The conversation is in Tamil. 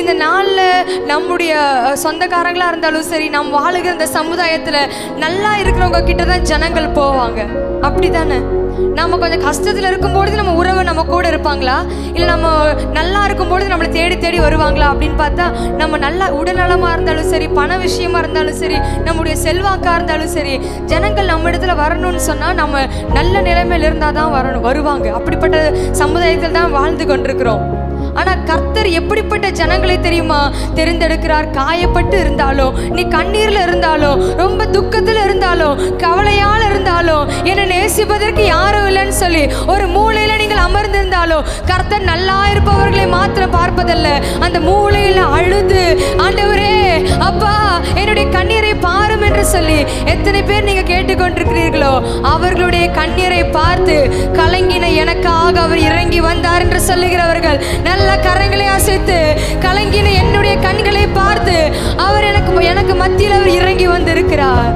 இந்த நாளில் நம்முடைய சொந்தக்காரங்களாக இருந்தாலும் சரி நாம் வாழுகிற இந்த சமுதாயத்தில் நல்லா இருக்கிறவங்க கிட்ட தான் ஜனங்கள் போவாங்க. அப்படிதானே நம்ம கொஞ்சம் கஷ்டத்தில் இருக்கும்பொழுது நம்ம உறவு நம்ம கூட இருப்பாங்களா? இல்லை நம்ம நல்லா இருக்கும்பொழுது நம்மளை தேடி தேடி வருவாங்களா அப்படின்னு பார்த்தா நம்ம நல்லா உடல்நலமாக இருந்தாலும் சரி பண விஷயமா இருந்தாலும் சரி நம்முடைய செல்வாக்காக இருந்தாலும் சரி ஜனங்கள் நம்ம இடத்துல வரணும்னு சொன்னால் நம்ம நல்ல நிலைமையில் இருந்தால் தான் வரணும் வருவாங்க. அப்படிப்பட்ட சமுதாயத்தில் தான் வாழ்ந்து கொண்டிருக்கிறோம். ஆனால் கர்த்தர் எப்படிப்பட்ட ஜனங்களை தெரியுமா? தெரிந்தெடுக்கிறார். காயப்பட்டு இருந்தாலும் நீ கண்ணீரில் இருந்தாலும் ரொம்ப துக்கத்தில் இருந்தாலும் கவலையால் இருந்தாலும் என்னை நேசிப்பதற்கு யாரும் இல்லைன்னு சொல்லி ஒரு மூலையில் நீங்கள் அமர்ந்திருந்தாலும் கர்த்தர் நல்லா இருப்பவர்களை மாத்திரம் பார்ப்பதல்ல. அந்த மூலையில் அழுது ஆண்டவரே அப்பா என்னுடைய கண்ணீரை பாரும் என்று சொல்லி எத்தனை பேர் நீங்கள் கேட்டுக்கொண்டிருக்கிறீர்களோ அவர்களுடைய கண்ணீரை பார் இறங்கி வந்தார் என்று சொல்லுகிறவர்கள் நல்ல கரங்களை அசைத்து கலங்கின என்னுடைய கண்களை பார்த்து அவர் எனக்கு எனக்கு மத்தியில் அவர் இறங்கி வந்திருக்கிறார்.